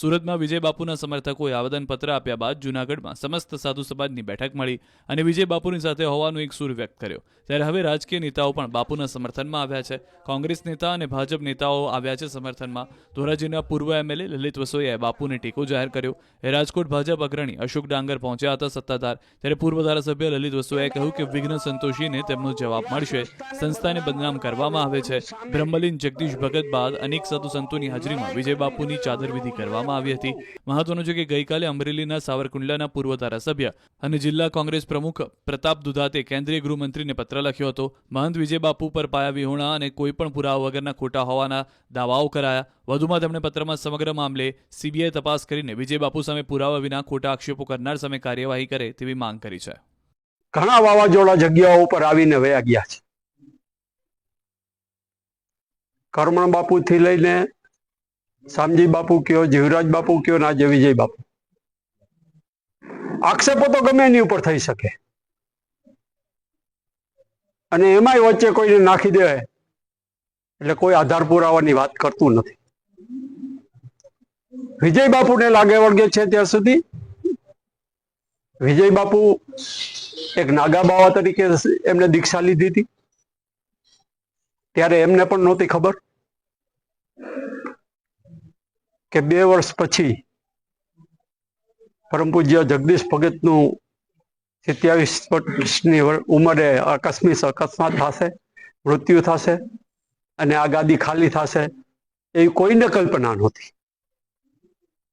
સુરતમાં વિજય બાપુના સમર્થકોએ આવેદનપત્ર આપ્યા બાદ જૂનાગઢમાં સમસ્ત સાધુ સમાજની બેઠક મળી અને વિજય બાપુની સાથે હોવાનો એક સૂર વ્યક્ત કર્યો. ત્યારે હવે રાજકીય નેતાઓ પણ બાપુના સમર્થનમાં આવ્યા છે. કોંગ્રેસ નેતા અને ભાજપ નેતાઓ આવ્યા છે સમર્થનમાં. ધોરાજીના પૂર્વ એમએલએ લલિત વસોયાએ બાપુને ટેકો જાહેર કર્યો. એ રાજકોટ ભાજપ અગ્રણી અશોક ડાંગર પહોંચ્યા હતા સત્તાધાર. ત્યારે પૂર્વ ધારાસભ્ય લલિત વસોયાએ કહ્યું કે વિઘ્ન સંતોષીને તેમનો જવાબ મળશે. સંસ્થાને બદનામ કરવામાં આવે છે. બ્રહ્મલીન જગદીશ ભગત બાદ અનેક સાધુ સંતોની હાજરીમાં વિજય બાપુની ચાદરવિધિ કરવામાં આવી હતી. મહત્વનું છે કે ગઈકાલે અમરેલીના સાવરકુંડલાના પૂર્વ ધારાસભ્ય અને જિલ્લા કોંગ્રેસ પ્રમુખ પ્રતાપ દુધાતે કેન્દ્રીય ગૃહમંત્રીને પત્ર લખ્યો હતો. મહંત વિજય પર પાયા વિહોણા અને કોઈપણ પુરાવા વગરના ખોટા હોવાના દાવાઓ કરાયા. વધુમાં તેમણે પત્રમાં સમગ્ર મામલે સીબીઆઈ તપાસ કરીને વિજય બાપુ સામે પુરાવા વિના ખોટા આક્ષેપો કરનાર સામે કાર્યવાહી કરે તેવી માંગ કરી છે. ઘણા વાવાઝોડા જગ્યાઓ ઉપર આવીને વયા ગયા છે. કરમણ બાપુ થી લઈને શામજી બાપુ કયો, જીવરાજ બાપુ કયો ના જે વિજય બાપુ? આક્ષેપો તો ગમે એની ઉપર થઈ શકે. અને એમાંય વચ્ચે કોઈને નાખી દે એટલે કોઈ આધાર પુરાવાની વાત કરતું નથી. વિજય બાપુને લાગે વળગે છે ત્યાં સુધી? વિજય બાપુ એક નાગા બાવા તરીકે એમને દીક્ષા લીધી હતી. ત્યારે એમને પણ નહોતી ખબર. કે બે વર્ષ પછી પરમ પૂજ્ય જગદીશ ભગતનું સિત્યાવીસ વર્ષની ઉંમરે આકસ્મિક અકસ્માત થશે, મૃત્યુ થશે અને આ ગાદી ખાલી થશે, એવી કોઈને કલ્પના નહોતી.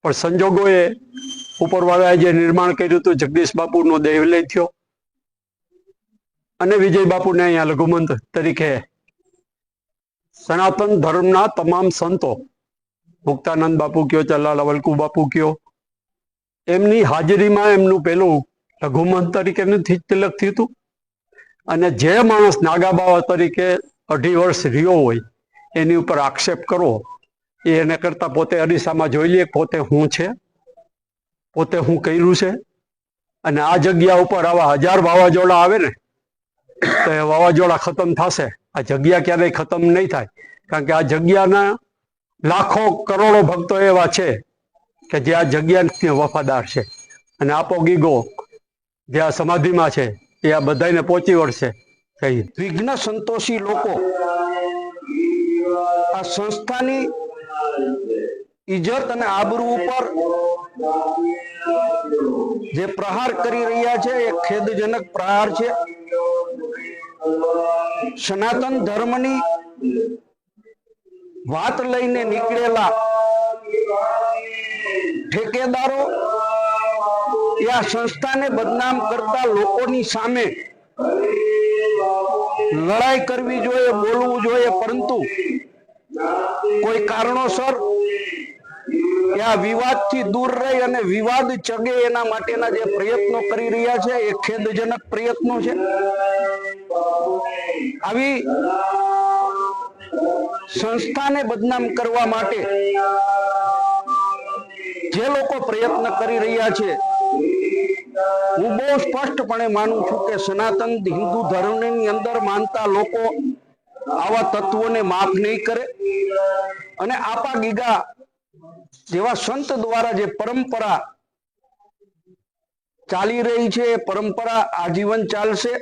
પણ સંજોગોએ ઉપરવાળાએ જે નિર્માણ કર્યું હતું, જગદીશ બાપુનો દેવલય થયો અને વિજય બાપુને અહીંયા લઘુમંત તરીકે સનાતન ધર્મના તમામ સંતો મુક્તાનંદ બાપુ કયો ચલાલા વલ્કુ બાપુ કયો. એમની હાજરીમાં એમનું પેલું લઘુમંત તરીકેનું થી તિલક થયું હતું. અને જે માણસ નાગા બાવા તરીકે અઢી વર્ષ રહ્યો હોય, એની ઉપર આક્ષેપ કરવો એ એને કરતા પોતે અરીસામાં જોઈ લે પોતે હું છે, પોતે હું કર્યું છે. અને આ જગ્યા ઉપર આવા હજાર વાવાઝોડા આવે ને, તો એ વાવાઝોડા ખતમ થશે. આ જગ્યા ક્યારેય ખતમ નહીં થાય. કારણ કે આ જગ્યાના લાખો કરોડો ભક્તો એવા છે કે જે આ જગ્યાને વફાદાર છે. અને આપો ગીગો, જે આ સમાધિમાં છે, એ આ બધાને પહોંચી વળશે. વિઘ્ન સંતોષી લોકો આ સંસ્થાની ઇજ્જત અને આબરૂ ઉપર જે પ્રહાર કરી રહ્યા છે, એ ખેદજનક પ્રહાર છે. સનાતન ધર્મની વાત લઈને નીકળેલા ઠેકેદારો આ સંસ્થાને બદનામ કરતા લોકોની સામે લડાઈ કરવી જોઈએ, બોલવું જોઈએ, પરંતુ કોઈ કારણોસર આ વિવાદથી દૂર રહી અને વિવાદ ચગે એના માટેના જે પ્રયત્નો કરી રહ્યા છે, એ ખેદજનક પ્રયત્નો છે. આવી સંસ્થાને બદનામ કરવા માટે જે લોકો પ્રયત્ન કરી રહ્યા છે, હું બહુ સ્પષ્ટપણે માનું છું કે સનાતન હિન્દુ ધર્મની અંદર માનતા લોકો આવા તત્વોને માફ નહીં કરે અને આપા ગીગા જેવા સંત દ્વારા જે પરંપરા ચાલી રહી છે, એ પરંપરા આજીવન ચાલશે.